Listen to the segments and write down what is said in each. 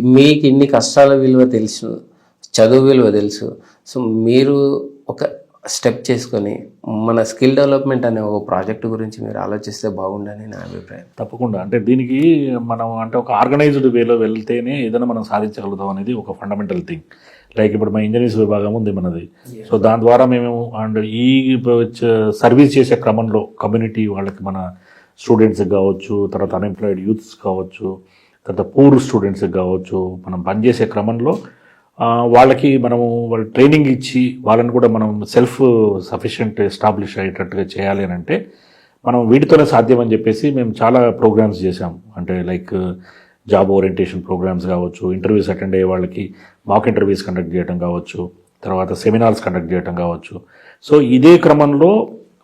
మీకు ఇన్ని కష్టాల విలువ తెలుసు చదువు విలువ తెలుసు. సో మీరు ఒక స్టెప్ చేసుకొని మన స్కిల్ డెవలప్మెంట్ అనే ఒక ప్రాజెక్ట్ గురించి మీరు ఆలోచిస్తే బాగుండని నా అభిప్రాయం. తప్పకుండా. అంటే దీనికి మనం అంటే ఒక ఆర్గనైజ్డ్ వేలో వెళ్తేనే ఏదైనా మనం సాధించగలుగుతాం అనేది ఒక ఫండమెంటల్ థింగ్ లైక్ ఇప్పుడు మా ఇంజనీర్స్ విభాగం ఉంది మనది. సో దాని ద్వారా మేము అండ్ ఈ సర్వీస్ చేసే క్రమంలో కమ్యూనిటీ వాళ్ళకి మన స్టూడెంట్స్కి కావచ్చు తర్వాత అన్ఎంప్లాయిడ్ యూత్స్ కావచ్చు తర్వాత పూర్ స్టూడెంట్స్కి కావచ్చు మనం పనిచేసే క్రమంలో వాళ్ళకి మనము వాళ్ళ ట్రైనింగ్ ఇచ్చి వాళ్ళని కూడా మనం సెల్ఫ్ సఫిషియెంట్ ఎస్టాబ్లిష్ అయ్యేటట్టుగా చేయాలి అని అంటే మనం వీటితోనే సాధ్యం అని చెప్పేసి మేము చాలా ప్రోగ్రామ్స్ చేసాం అంటే లైక్ జాబ్ ఓరియంటేషన్ ప్రోగ్రామ్స్ కావచ్చు ఇంటర్వ్యూస్ అటెండ్ అయ్యే వాళ్ళకి మాక్ ఇంటర్వ్యూస్ కండక్ట్ చేయడం కావచ్చు తర్వాత సెమినార్స్ కండక్ట్ చేయడం కావచ్చు. సో ఇదే క్రమంలో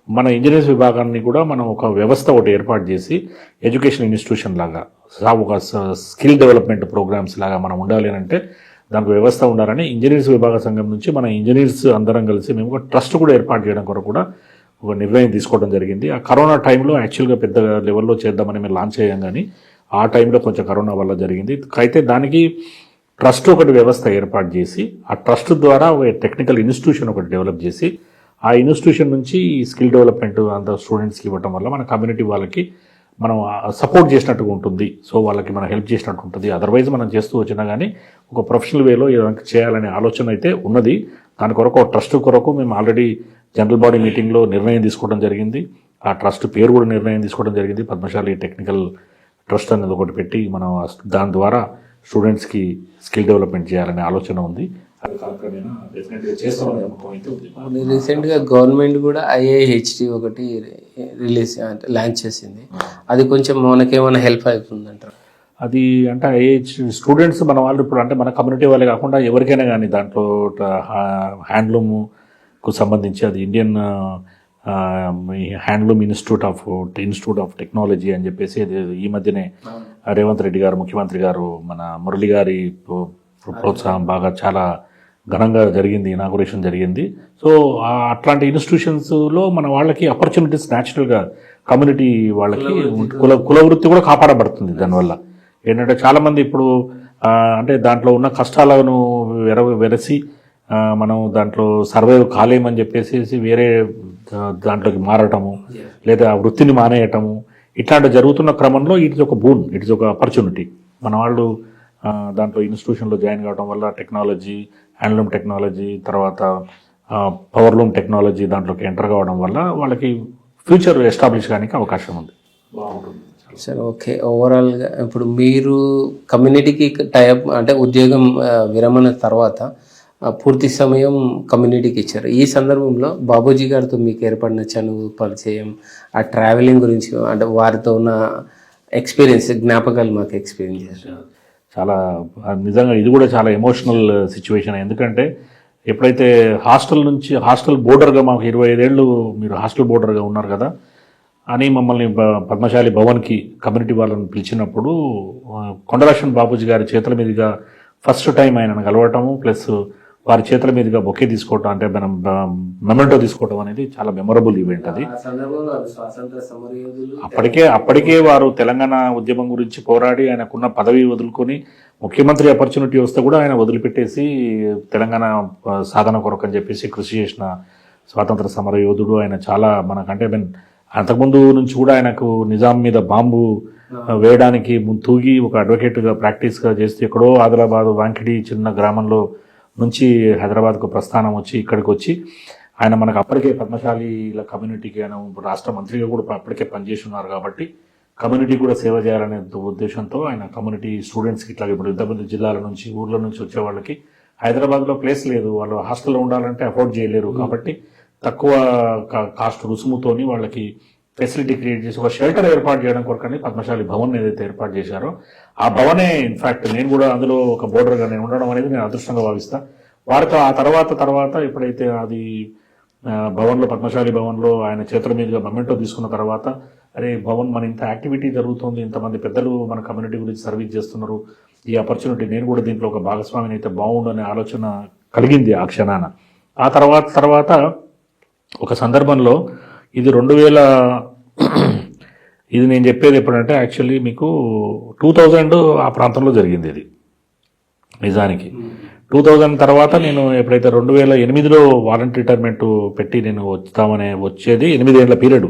మన ఇంజనీర్స్ విభాగాన్ని కూడా మనం ఒక వ్యవస్థ ఒకటి ఏర్పాటు చేసి ఎడ్యుకేషన్ ఇన్స్టిట్యూషన్ లాగా ఒక స్కిల్ డెవలప్మెంట్ ప్రోగ్రామ్స్ లాగా మనం ఉండాలి అని అంటే దానికి వ్యవస్థ ఉండాలని ఇంజనీర్స్ విభాగ సంఘం నుంచి మన ఇంజనీర్స్ అందరం కలిసి మేము ఒక ట్రస్ట్ కూడా ఏర్పాటు చేయడం కొరకు కూడా ఒక నిర్ణయం తీసుకోవడం జరిగింది. ఆ కరోనా టైంలో యాక్చువల్గా పెద్ద లెవెల్లో చేద్దామని మేము లాంచ్ అయ్యాం కానీ ఆ టైంలో కొంచెం కరోనా వల్ల జరిగింది. అయితే దానికి ట్రస్ట్ ఒకటి వ్యవస్థ ఏర్పాటు చేసి ఆ ట్రస్ట్ ద్వారా ఒక టెక్నికల్ ఇన్స్టిట్యూషన్ ఒకటి డెవలప్ చేసి ఆ ఇన్స్టిట్యూషన్ నుంచి ఈ స్కిల్ డెవలప్మెంట్ అంత స్టూడెంట్స్కి ఇవ్వటం వల్ల మన కమ్యూనిటీ వాళ్ళకి మనం సపోర్ట్ చేసినట్టుగా ఉంటుంది. సో వాళ్ళకి మనం హెల్ప్ చేసినట్టు ఉంటుంది. అదర్వైజ్ మనం చేస్తూ వచ్చినా కానీ ఒక ప్రొఫెషనల్ వేలో ఏదైనా చేయాలనే ఆలోచన అయితే ఉన్నది. దాని కొరకు ఒక ట్రస్ట్ కొరకు మేము ఆల్రెడీ జనరల్ బాడీ మీటింగ్లో నిర్ణయం తీసుకోవడం జరిగింది. ఆ ట్రస్ట్ పేరు కూడా నిర్ణయం తీసుకోవడం జరిగింది. పద్మశాలి టెక్నికల్ ట్రస్ట్ అనేది ఒకటి పెట్టి మనం దాని ద్వారా స్టూడెంట్స్కి స్కిల్ డెవలప్మెంట్ చేయాలనే ఆలోచన ఉంది. చేస్తామనే నమ్మకం అయితే ఉంది. రీసెంట్గా గవర్నమెంట్ కూడా ఐఏహెచ్టి ఒకటి రిలీజ్ అంటే లాంచ్ చేసింది. అది కొంచెం మనకేమైనా హెల్ప్ అవుతుందంటారు? అది అంటే ఏజ్ స్టూడెంట్స్ మన వాళ్ళు ఇప్పుడు అంటే మన కమ్యూనిటీ వాళ్ళే కాకుండా ఎవరికైనా కానీ దాంట్లో హ్యాండ్లూమ్కు సంబంధించి అది Indian handloom institute of institute of technology అని చెప్పేసి అది ఈ మధ్యనే రేవంత్ రెడ్డి గారు ముఖ్యమంత్రి గారు మన మురళి గారి ప్రో- ప్రోత్సాహం బాగా చాలా ఘనంగా జరిగింది ఇనాగురేషన్ జరిగింది. సో అట్లాంటి ఇన్స్టిట్యూషన్స్లో మన వాళ్ళకి ఆపర్చునిటీస్ న్యాచురల్గా కమ్యూనిటీ వాళ్ళకి కుల కుల వృత్తి కూడా కాపాడబడుతుంది దానివల్ల. ఏంటంటే చాలామంది ఇప్పుడు అంటే దాంట్లో ఉన్న కష్టాలను వెర వెరసి మనం దాంట్లో సర్వైవ్ కాలేమని చెప్పేసి వేరే దాంట్లోకి మారటము లేదా ఆ వృత్తిని మానేయటము ఇట్లాంటి జరుగుతున్న క్రమంలో ఇట్ ఇస్ ఒక బూన్ ఇట్ ఇస్ ఒక ఆపర్చునిటీ మన వాళ్ళు దాంట్లో ఇన్స్టిట్యూషన్లో జాయిన్ కావడం వల్ల టెక్నాలజీ హ్యాండ్లూమ్ టెక్నాలజీ తర్వాత పవర్లూమ్ టెక్నాలజీ దాంట్లోకి ఎంటర్ కావడం వల్ల వాళ్ళకి ఫ్యూచర్ ఎస్టాబ్లిష్ కానీ అవకాశం ఉంది. బాగుంటుంది. సరే ఓకే. ఓవరాల్గా ఇప్పుడు మీరు కమ్యూనిటీకి టైప్ అంటే ఉద్యోగం విరమణ తర్వాత పూర్తి సమయం కమ్యూనిటీకి ఇచ్చారు. ఈ సందర్భంలో బాబూజీ గారితో మీకు ఏర్పడిన చనువు పరిచయం ఆ ట్రావెలింగ్ గురించి అంటే వారితో ఉన్న ఎక్స్పీరియన్స్ జ్ఞాపకాలు మాకు ఎక్స్పీరియన్స్ చేశారు. చాలా నిజంగా ఇది కూడా చాలా ఎమోషనల్ సిచ్యువేషన్ ఎందుకంటే ఎప్పుడైతే హాస్టల్ నుంచి హాస్టల్ బోర్డర్గా మాకు ఇరవై ఐదేళ్ళు మీరు హాస్టల్ బోర్డర్గా ఉన్నారు కదా అని మమ్మల్ని పద్మశాలి భవన్కి కమ్యూనిటీ వాళ్ళని పిలిచినప్పుడు కొండలక్ష్మణ్ బాబూజీ గారి చేతుల మీదుగా ఫస్ట్ టైం ఆయనను కలవటము ప్లస్ వారి చేతుల మీదుగా బొకే తీసుకోవటం అంటే మనం మెమెంటో తీసుకోవటం అనేది చాలా మెమొరబుల్ ఈవెంట్ అది. అప్పటికే అప్పటికే వారు తెలంగాణ ఉద్యమం గురించి పోరాడి ఆయనకున్న పదవి వదులుకొని ముఖ్యమంత్రి ఆపర్చునిటీ వస్తే కూడా ఆయన వదిలిపెట్టేసి తెలంగాణ సాధన కొరకు అని చెప్పేసి కృషి చేసిన స్వాతంత్ర సమర యోధుడు ఆయన చాలా మనకంటే మీన్ అంతకుముందు నుంచి కూడా ఆయనకు నిజాం మీద బాంబు వేయడానికి ము- తూగి ఒక అడ్వకేట్గా ప్రాక్టీస్గా చేస్తూ ఎక్కడో ఆదిలాబాద్ వాంకిడి చిన్న గ్రామంలో నుంచి హైదరాబాద్కు ప్రస్థానం వచ్చి ఇక్కడికి వచ్చి ఆయన మనకు అప్పటికే పద్మశాలీల కమ్యూనిటీకి ఆయన రాష్ట్ర మంత్రిగా కూడా అప్పటికే పనిచేసి ఉన్నారు కాబట్టి కమ్యూనిటీ కూడా సేవ చేయాలనే ఉద్దేశంతో ఆయన కమ్యూనిటీ స్టూడెంట్స్కి ఇట్లా ఇప్పుడు ఇంతమంది జిల్లాల నుంచి ఊర్ల నుంచి వచ్చే వాళ్ళకి హైదరాబాద్లో ప్లేస్ లేదు. వాళ్ళు హాస్టల్లో ఉండాలంటే అఫోర్డ్ చేయలేరు కాబట్టి తక్కువ కా- కాస్ట్ రుసుముతోని వాళ్ళకి ఫెసిలిటీ క్రియేట్ చేసి ఒక షెల్టర్ ఏర్పాటు చేయడం కొరకని పద్మశాలి భవన్ ఏదైతే ఏర్పాటు చేశారో ఆ భవనే ఇన్ఫాక్ట్ నేను కూడా అందులో ఒక బోర్డర్గా నేను ఉండడం అనేది నేను అదృష్టంగా భావిస్తా. వారితో ఆ తర్వాత తర్వాత ఎప్పుడైతే అది భవన్లో పద్మశాలి భవన్లో ఆయన చేతుల మీదుగా మొమెంటో తీసుకున్న తర్వాత అరే భవన్ మన ఇంత యాక్టివిటీ జరుగుతుంది ఇంతమంది పెద్దలు మన కమ్యూనిటీ గురించి సర్వీస్ చేస్తున్నారు ఈ ఆపర్చునిటీ నేను కూడా దీంట్లో ఒక భాగస్వామిని అయితే బాగుండు అనే ఆలోచన కలిగింది ఆ క్షణాన. ఆ తర్వాత తర్వాత ఒక సందర్భంలో ఇది రెండు వేల ఇది నేను చెప్పేది ఎప్పుడంటే యాక్చువల్లీ మీకు టూ థౌజండ్ ఆ ప్రాంతంలో జరిగింది ఇది. నిజానికి. టూ థౌజండ్ తర్వాత నేను ఎప్పుడైతే రెండు వేల ఎనిమిదిలో వాలంటీ రిటైర్మెంట్ పెట్టి నేను వస్తామనే వచ్చేది ఎనిమిదేళ్ళ పీరియడ్.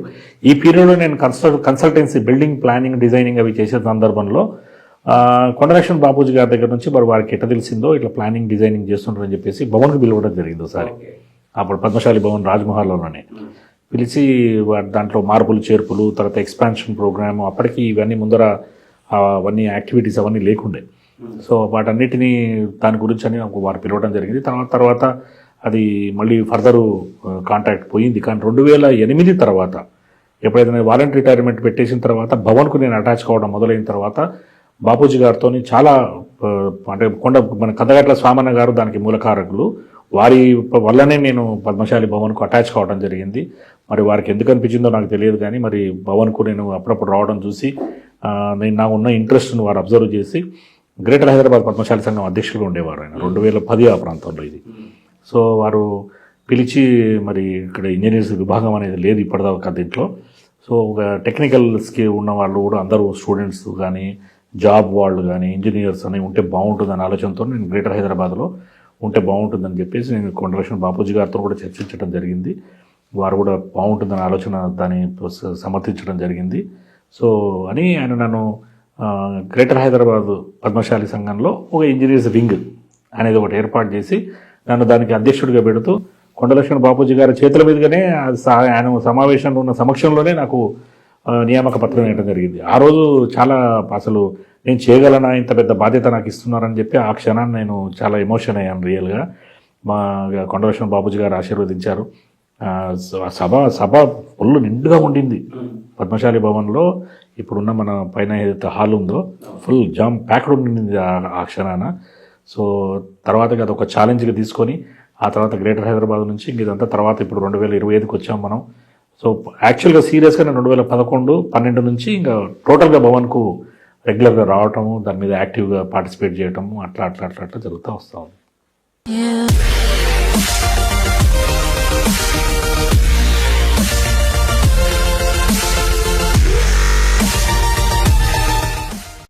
ఈ పీరియడ్లో నేను consul consultancy building planning designing అవి చేసే సందర్భంలో కొండలక్ష్మణ్ బాపూజీ గారి దగ్గర నుంచి మరి వారికి ఎట్ట తెలిసిందో ఇట్లా ప్లానింగ్ డిజైనింగ్ చేస్తుంటారని చెప్పేసి భవన్కి పిలవడం జరిగింది ఒకసారి. అప్పుడు పద్మశాలి భవన్ రాజ్మహల్లోనే. పిలిచి దాంట్లో మార్పులు చేర్పులు తర్వాత ఎక్స్పాన్షన్ ప్రోగ్రామ్ అప్పటికి ఇవన్నీ ముందర అవన్నీ యాక్టివిటీస్ అవన్నీ లేకుండే. సో వాటన్నిటినీ దాని గురించి అని వారు పిలవడం జరిగింది. తర్వాత తర్వాత అది మళ్ళీ ఫర్దర్ కాంటాక్ట్ పోయింది. కానీ రెండు వేల ఎనిమిది తర్వాత ఎప్పుడైతే నేను వాలంటీ రిటైర్మెంట్ పెట్టేసిన తర్వాత భవన్కు నేను అటాచ్ కావడం మొదలైన తర్వాత బాపూజీ గారితో చాలా అంటే కొండ మన కందగట్ల స్వామన్న గారు దానికి మూలకారకులు. వారి వల్లనే నేను పద్మశాలి భవన్కు అటాచ్ కావడం జరిగింది. మరి వారికి ఎందుకు అనిపించిందో నాకు తెలియదు కానీ మరి భవన్కు నేను అప్పుడప్పుడు రావడం చూసి నేను నా ఉన్న ఇంట్రెస్ట్ను వారు అబ్జర్వ్ చేసి గ్రేటర్ హైదరాబాద్ పద్మశాలి సంఘం అధ్యక్షులు ఉండేవారు ఆయన. రెండు వేల పది ఆ ప్రాంతంలో ఇది. సో వారు పిలిచి మరి ఇక్కడ ఇంజనీర్స్ విభాగం అనేది లేదు ఇప్పటిదాకా దీంట్లో. సో ఒక టెక్నికల్ స్కిల్ ఉన్న వాళ్ళు కూడా అందరూ స్టూడెంట్స్ కానీ జాబ్ వాళ్ళు కానీ ఇంజనీర్స్ అని ఉంటే బాగుంటుందని ఆలోచనతో నేను గ్రేటర్ హైదరాబాద్లో ఉంటే బాగుంటుందని చెప్పేసి నేను కొండలక్ష్మణ్ బాపూజీ గారితో కూడా చర్చించడం జరిగింది. వారు కూడా బాగుంటుందని ఆలోచన దాన్ని సమర్థించడం జరిగింది. సో అని ఆయన నన్ను గ్రేటర్ హైదరాబాద్ పద్మశాలి సంఘంలో ఒక ఇంజనీర్స్ వింగ్ అనేది ఒకటి ఏర్పాటు చేసి నన్ను దానికి అధ్యక్షుడిగా పెడుతూ కొండలక్ష్మణ్ బాపూజీ గారి చేతుల మీదుగానే ఆయన సమావేశంలో ఉన్న సమక్షంలోనే నాకు నియామక పత్రం వేయడం జరిగింది. ఆ రోజు చాలా అసలు నేను చేయగలనా? ఇంత పెద్ద బాధ్యత నాకు ఇస్తున్నారని చెప్పి ఆ క్షణాన్ని నేను చాలా ఎమోషన్ అయ్యాను రియల్గా మా కొండలక్ష్మణ బాబుజీ గారు ఆశీర్వదించారు. స- సభ సభ ఫుల్ నిండుగా ఉండింది. పద్మశాలి భవన్లో ఇప్పుడున్న మన పైన ఏదైతే హాల్ ఉందో ఫుల్ జామ్ ప్యాక్డ్ ఉండింది ఆ- ఆ క్షణాన. సో తర్వాత అది ఒక ఛాలెంజ్గా తీసుకొని ఆ తర్వాత గ్రేటర్ హైదరాబాద్ నుంచి ఇంక ఇదంతా తర్వాత ఇప్పుడు రెండు వేల ఇరవై ఐదుకి వచ్చాం మనం. సో యాక్చువల్గా సీరియస్గా నేను రెండు వేల పదకొండు పన్నెండు నుంచి ఇంకా టోటల్గా భవన్కు రెగ్యులర్గా రావటము దాని మీద యాక్టివ్గా పార్టిసిపేట్ చేయటము అట్లా అట్లా అట్లా అట్లా జరుగుతూ వస్తూ ఉంది.